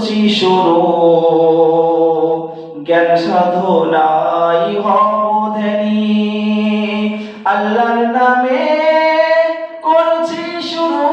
করছি শুরু জ্ঞান সাধনাই হবধনি আল্লাহর নামে করছি শুরু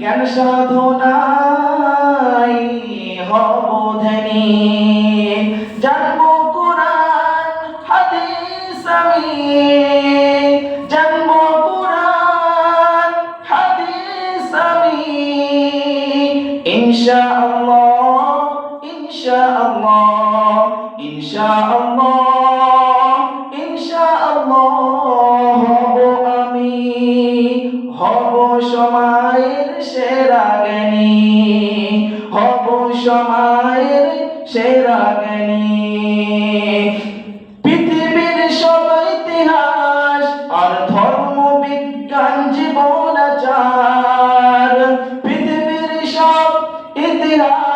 জ্ঞান সাধনাই হবধনি জানব কোরআন, হাদিস আমি। ইনশাআল্লাহ ইনশাআল্লাহ ইনশাআল্লাহ ইনশাআল্লাহ হব আমি হব সময়ের সেরা জ্ঞানী হব সময়ের সেরা জ্ঞানী।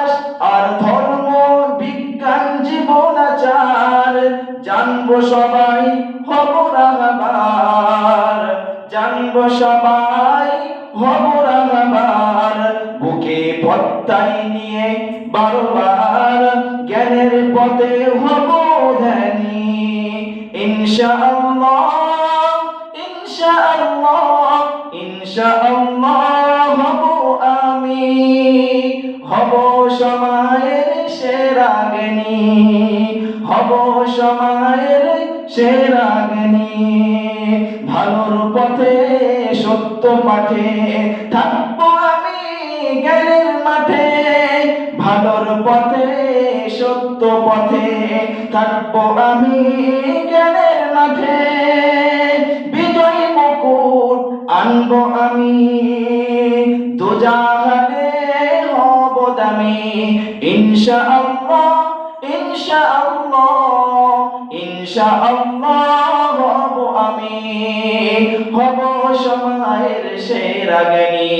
ইতিহাস আর ধর্ম, বিজ্ঞান, জীবন, আচার, জানব সবাই হব রাঙাবার জানব সবাই হব রাঙাবার বুকে পত্তাই নিয়ে বারবার জ্ঞানের পথে হব ধ্যানী। ইনশাআল্লাহ ইনশাআল্লাহ ইনশাআল্লাহ হব আমি। হব সময়ের সেরা জ্ঞানী হব সময়ের সেরা জ্ঞানী ভালোর পথে, সত্য পাঠে থাকব আমি জ্ঞানের মাঠে। ভালোর পথে, সত্য পথে থাকব আমি জ্ঞানের মাঠে। ইনশাআল্লাহ ইনশাআল্লাহ ইনশাআল্লাহ হব আমি। হব সময়ের সেরা জ্ঞানী।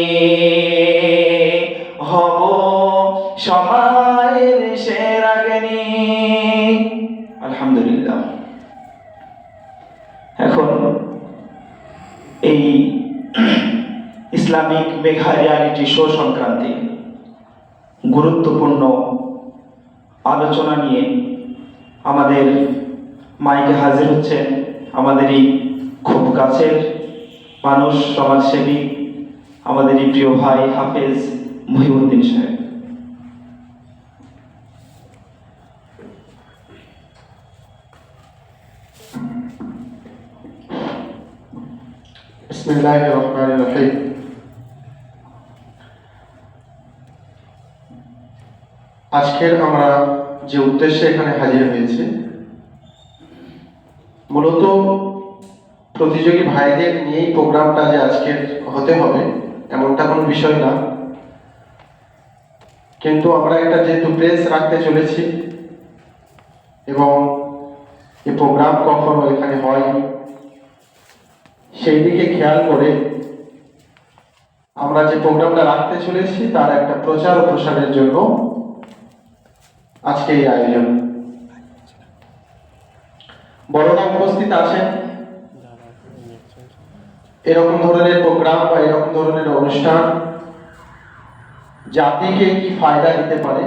হব সময়ের সেরা জ্ঞানী। আলহামদুলিল্লাহ। এখন এই ইসলামিক মেঘা রিয়ালিটি শো সংক্রান্তি গুরুত্বপূর্ণ আলোচনা নিয়ে আমাদের মাইকে হাজির হচ্ছেন আমাদেরই খুব কাছের মানুষ, সমাজসেবী, আমাদেরই প্রিয় ভাই হাফেজ মহিউদ্দিন সাহেব। বিসমিল্লাহির রহমানির রহিম। আজকের আমরা যে উদ্দেশ্যে এখানে হাজির হয়েছি, মূলত প্রতিযোগী ভাইদের নিয়েই প্রোগ্রামটা যে আজকের হতে হবে, এমনটা কোনো বিষয় না। কিন্তু আমরা একটা যেহেতু প্রেস রাখতে চলেছি, এবং এই প্রোগ্রাম কখনো এখানে হয়নি, সেই দিকে খেয়াল করে আমরা যে প্রোগ্রামটা রাখতে চলেছি, তার একটা প্রচার ও প্রসারের জন্য আজকে এই আয়োজন। বড়রা উপস্থিত আছেন? এরকম ধরনের প্রোগ্রাম বা এরকম ধরনের অনুষ্ঠান জাতিকে কি ফায়দা দিতে পারে?